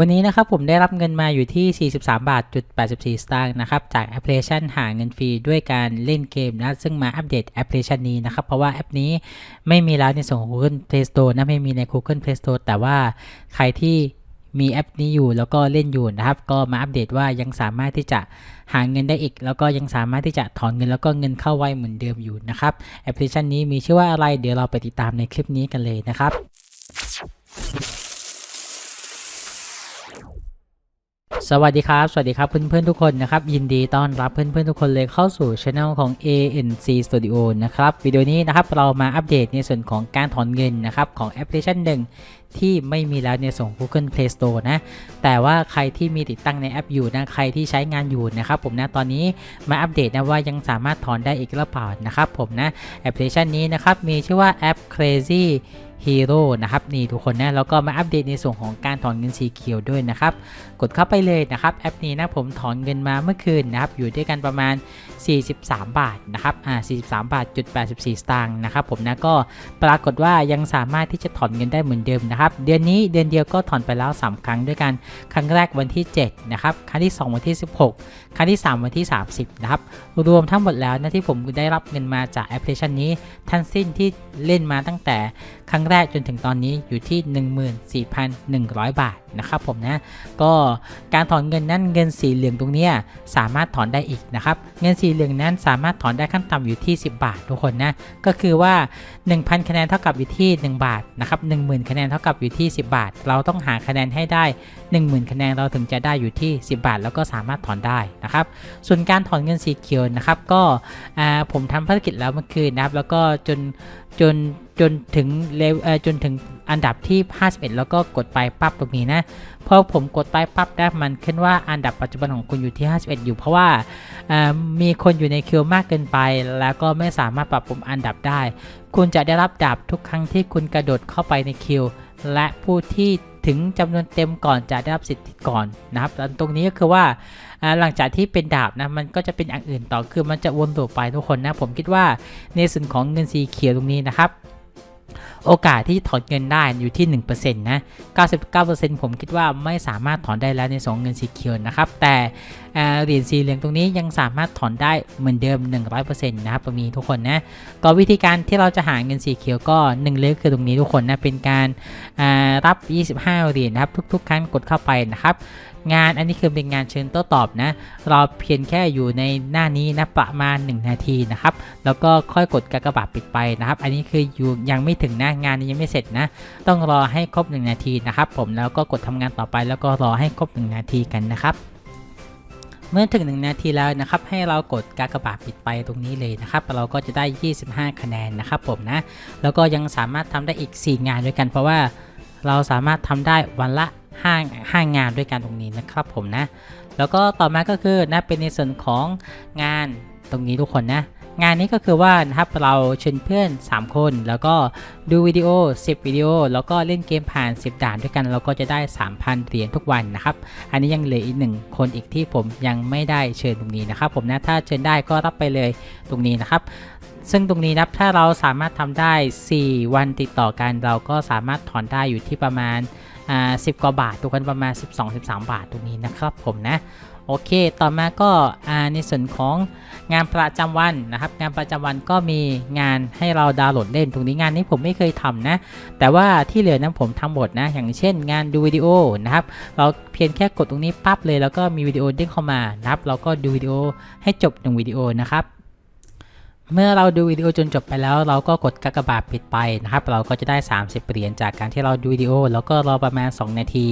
วันนี้นะครับผมได้รับเงินมาอยู่ที่ 43 บาทจุด84 สตางค์นะครับจากแอปพลิเคชันหาเงินฟรีด้วยการเล่นเกมนะ ซึ่งมาอัปเดตแอปพลิเคชันนี้นะครับ เพราะว่าแอปนี้ไม่มีแล้วในส่วนของ Google Play Store นะ ไม่มีใน Google Play Store แต่ว่าใครที่มีแอปนี้อยู่แล้วก็เล่นอยู่นะครับ ก็มาอัปเดตว่ายังสามารถที่จะหาเงินได้อีก แล้วก็ยังสามารถที่จะถอนเงินแล้วก็เงินเข้าไวเหมือนเดิมอยู่นะครับแอปพลิเคชันนี้มีชื่อว่าอะไรเดี๋ยวเราไปติดตามในคลิปนี้กันเลยนะครับ สวัสดีครับ สวัสดีครับเพื่อนๆทุกคนนะครับ ยินดีต้อนรับเพื่อนๆทุกคนเลยเข้าสู่ช anel ของ ANC Studio นะครับ วิดีโอนี้นะครับเรามาอัปเดตในส่วนของการถอนเงินนะครับของแอปพลิเคชันหนึ่งที่ไม่มีแล้วในส่วนของ Google Play Store นะ แต่ว่าใครที่มีติดตั้งในแอปอยู่นะ ใครที่ใช้งานอยู่นะครับผมนะตอนนี้มาอัปเดตนะว่ายังสามารถถอนได้อีกหรือเปล่านะครับผมนะแอปพลิเคชันนี้นะครับมีชื่อว่าแอป Crazy Hero นะครับนี่ทุกคนนะแล้วก็มาอัปเดตในส่วนของการถอนเงินสีเขียวด้วยนะครับ กดเข้าไปเลยนะครับแอปนี้นะผมถอนเงินมาเมื่อคืนนะครับอยู่ด้วยกันประมาณ 43 บาทนะครับอ่า43 บาทจุด84 สตางค์นะครับผมนะก็ปรากฏว่ายังสามารถที่จะถอนเงินได้เหมือนเดิมนะครับเดือนนี้เดือนเดียวก็ถอนไปแล้ว 3 ครั้งด้วยกัน ครั้งแรกวันที่7นะครับครั้งที่ 2 วันที่ 16 ครั้งที่ 3 วันที่ 30นะครับรวมทั้งหมดแล้วนะที่ผมได้รับเงินมาจากแอปพลิเคชันนี้ทั้งสิ้นที่เล่นมาตั้งแต่ครั้งแรกจนถึงตอนนี้อยู่ที่ 14,100 บาท นะครับผมนะ ก็การถอนเงินนั้นเงินสีเหลืองตรงนี้สามารถถอนได้อีกนะครับ เงินสีเหลืองนั้นสามารถถอนได้ขั้นต่ำอยู่ที่ 10 บาททุกคนนะ ก็คือว่า 1,000 คะแนนเท่ากับอยู่ที่ 1 บาทนะครับ10,000 คะแนนเท่ากับอยู่ที่ 10 บาท เราต้องหาคะแนนให้ได้ 10,000 คะแนนเราถึงจะได้อยู่ที่ 10 บาท แล้วก็สามารถถอนได้นะครับ ส่วนการถอนเงินสีเขียวนะครับก็ผมทำภารกิจแล้วเมื่อคืนนะครับ แล้วก็จนจนจนถึงเลเวอจนถึง อันดับที่ 51 แล้วก็กดไปปั๊บตรงนี้นะพอผมกดไปปั๊บนะมันขึ้นว่าอันดับปัจจุบันของคุณอยู่ที่ 51 อยู่เพราะว่ามีคนอยู่ในคิวมากเกินไป แล้วก็ไม่สามารถปรับปรุงอันดับได้ คุณจะได้รับดาบทุกครั้งที่คุณกระโดดเข้าไปในคิว และผู้ที่ถึงจำนวนเต็มก่อนจะได้รับสิทธิ์ก่อนนะครับตรงนี้ก็คือว่าหลังจากที่เป็นดาบนะมันก็จะเป็นอย่างอื่นต่อคือมันจะวนลูปไปทุกคนนะผมคิดว่าในส่วนของเงินสีเขียวตรงนี้นะครับ โอกาสที่ถอนเงินได้อยู่ที่ 1%นะ 99%ผมคิดว่าไม่สามารถถอนได้แล้วในสองเงินสีเขียวนะครับ แต่เเหรียญสีเหลืองตรงนี้ยังสามารถถอนได้เหมือนเดิม 100%นะครับตรงนี้ทุกคนนะ ก็วิธีการที่เราจะหาเงินสีเขียวก็หนึ่งเลยคือตรงนี้ทุกคนนะ เป็นการอ่ารับ 25 เหรียญนะครับ ทุกๆ ครั้งกดเข้าไปนะครับงานอันนี้คือเป็นงานเชิญโต้ตอบนะ เราเพียงแค่อยู่ในหน้านี้นะประมาณ 1 นาทีนะครับ แล้วก็ค่อยกดกากบาทปิดไปนะครับ อันนี้คืออยู่ยังไม่ถึงึงนะงานนี้ยังไม่เสร็จนะ ต้องรอให้ครบ 1 นาทีนะครับผมแล้วก็กดทำงานต่อไปแล้วก็รอให้ครบ 1 นาทีกันนะครับเมื่อถึง 1 นาทีแล้วนะครับ ให้เรากดกากบาทปิดไปตรงนี้เลยนะครับ เราก็จะได้ 25 คะแนนนะครับผมนะ แล้วก็ยังสามารถทำได้อีก 4 งานด้วยกัน เพราะว่าเราสามารถทำได้วันละ5 5งานด้วยกันตรงนี้นะครับผมนะ แล้วก็ต่อมาก็คือนะเป็นในส่วนของงานตรงนี้ทุกคนนะ งานนี้ก็คือว่านะครับเราเชิญเพื่อน 3 คน แล้วก็ดูวิดีโอ 10 วิดีโอ แล้วก็เล่นเกมผ่าน 10 ด่านด้วยกัน เราก็จะได้ 3,000 เหรียญทุกวันนะครับ อันนี้ยังเหลืออีกหนึ่งคนอีกที่ผมยังไม่ได้เชิญตรงนี้นะครับ ผมนะถ้าเชิญได้ก็รับไปเลยตรงนี้นะครับซึ่งตรงนี้นะถ้าเราสามารถทำได้ 4 วันติดต่อกัน เราก็สามารถถอนได้อยู่ที่ประมาณอ่า10 กว่าบาททุกคนประมาณ 12-13 บาทตรงนี้นะครับผมนะ โอเค ต่อมาก็ในส่วนของงานประจำวันนะครับ งานประจำวันก็มีงานให้เราดาวน์โหลดเล่น ตรงนี้งานนี้ผมไม่เคยทำนะ แต่ว่าที่เหลือนั้นผมทำหมดนะ อย่างเช่น งานดูวิดีโอนะครับ เราเพียงแค่กดตรงนี้ปั๊บเลย แล้วก็มีวิดีโอเด้งเข้ามานะครับ เราก็ดูวิดีโอให้จบหนึ่งวิดีโอนะครับ เมื่อเราดูวิดีโอจนจบไปแล้ว เราก็กดกากบาทปิดไปนะครับ เราก็จะได้ 30 เหรียญจากการที่เราดูวิดีโอ แล้วก็รอประมาณ 2 นาที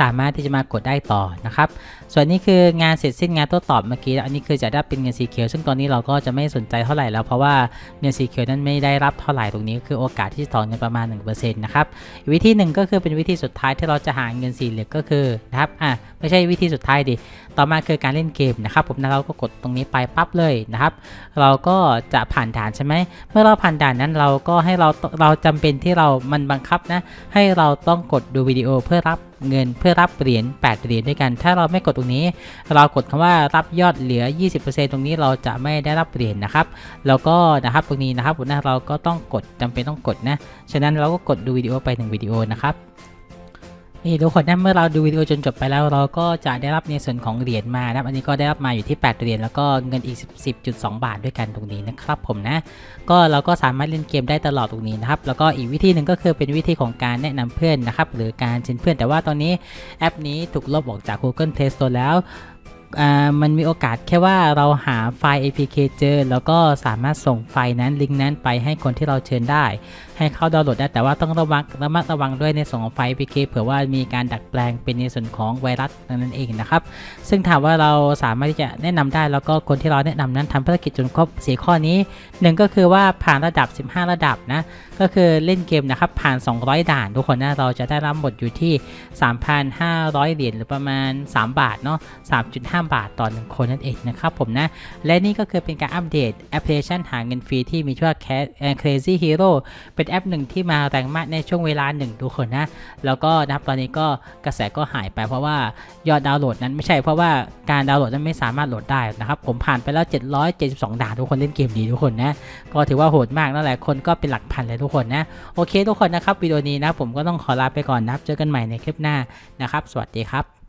สามารถที่จะมากดได้ต่อนะครับ ส่วนนี้คืองานเสร็จสิ้นงานโต้ตอบเมื่อกี้ อันนี้คือจะได้เป็นเงินสีเขียว ซึ่งตอนนี้เราก็จะไม่สนใจเท่าไหร่แล้ว เพราะว่าเงินสีเขียวนั้นไม่ได้รับเท่าไหร่ตรงนี้คือโอกาสที่จะถอนเงินประมาณ1%นะครับ วิธีหนึ่งก็คือเป็นวิธีสุดท้ายที่เราจะหาเงินสีเหลืองก็คือนะครับอะไม่ใช่วิธีสุดท้ายดิ ต่อมาคือการเล่นเกมนะครับ ผมนะเราก็กดตรงนี้ไปปั๊บเลยนะครับ เราก็จะผ่านด่านใช่ไหมเมื่อเราผ่านด่านนั้นเราก็ให้เราเราจำเป็นที่เรามันบังคับนะ ให้เราต้องกดดูวิดีโอเพื่อรับเงินเพื่อรับเหรียญ8เหรียญด้วยกัน ถ้าเราไม่กดตรงนี้ เรากดคำว่ารับยอดเหลือ 20%ตรงนี้เราจะไม่ได้รับเหรียญนะครับ แล้วก็นะครับตรงนี้นะครับผมนะเราก็ต้องกดจำเป็นต้องกดนะ ฉะนั้นเราก็กดดูวิดีโอไปหนึ่งวิดีโอนะครับ นี่ทุกคนนะเมื่อเราดูวิดีโอจนจบไปแล้วเราก็จะได้รับในส่วนของเหรียญมานะครับอันนี้ก็ได้รับมาอยู่ที่ 8 เหรียญแล้วก็เงินอีก 10.2 บาทด้วยกันตรงนี้นะครับผมนะ ก็เราก็สามารถเล่นเกมได้ตลอดตรงนี้นะครับ แล้วก็อีกวิธีหนึ่งก็คือเป็นวิธีของการแนะนำเพื่อนนะครับหรือการเชิญเพื่อนแต่ว่าตอนนี้แอปนี้ถูกลบออกจาก Google Play Store แล้ว มันมีโอกาสแค่ว่าเราหาไฟล์ APK เจอ แล้วก็สามารถส่งไฟล์นั้นลิงก์นั้นไปให้คนที่เราเชิญได้ ให้เข้าดาวน์โหลดได้แต่ว่าต้องระวังระมัดระวังด้วยในส่วนของไฟล์ APK เผื่อว่ามีการดัดแปลงเป็นในส่วนของไวรัสนั่นเองนะครับ ซึ่งถามว่าเราสามารถที่จะแนะนำได้แล้วก็คนที่เราแนะนำนั้นทำภารกิจจนครบ4ข้อนี้หนึ่งก็คือว่าผ่านระดับ 15 ระดับนะก็คือเล่นเกมนะครับผ่าน 200 ด่าน ทุกคนนะเราจะได้รับหมดอยู่ที่ 3,500 เหรียญหรือประมาณ 3 บาทเนาะ3.5บาทต่อ 1 คนนั่นเองนะครับผมนะ และนี่ก็คือเป็นการอัปเดตแอปพลิเคชันหาเงินฟรีที่มีชื่อว่า Crazy Hero เป็นแอปหนึ่งที่มาแรงมากในช่วงเวลาหนึ่งทุกคนนะ แล้วก็นะครับตอนนี้ก็กระแสก็หายไปเพราะว่ายอดดาวน์โหลดนั้นไม่ใช่เพราะว่าการดาวน์โหลดนั้นไม่สามารถโหลดได้นะครับผมผ่านไปแล้ว 772 ด่านทุกคนเล่นเกมดีทุกคนนะก็ถือว่าโหดมากนั่นแหละคนก็เป็นหลักพันเลยทุกคนนะโอเคทุกคนนะครับวิดีโอนี้นะผมก็ต้องขอลาไปก่อนนะครับเจอกันใหม่ในคลิปหน้านะครับ สวัสดีครับ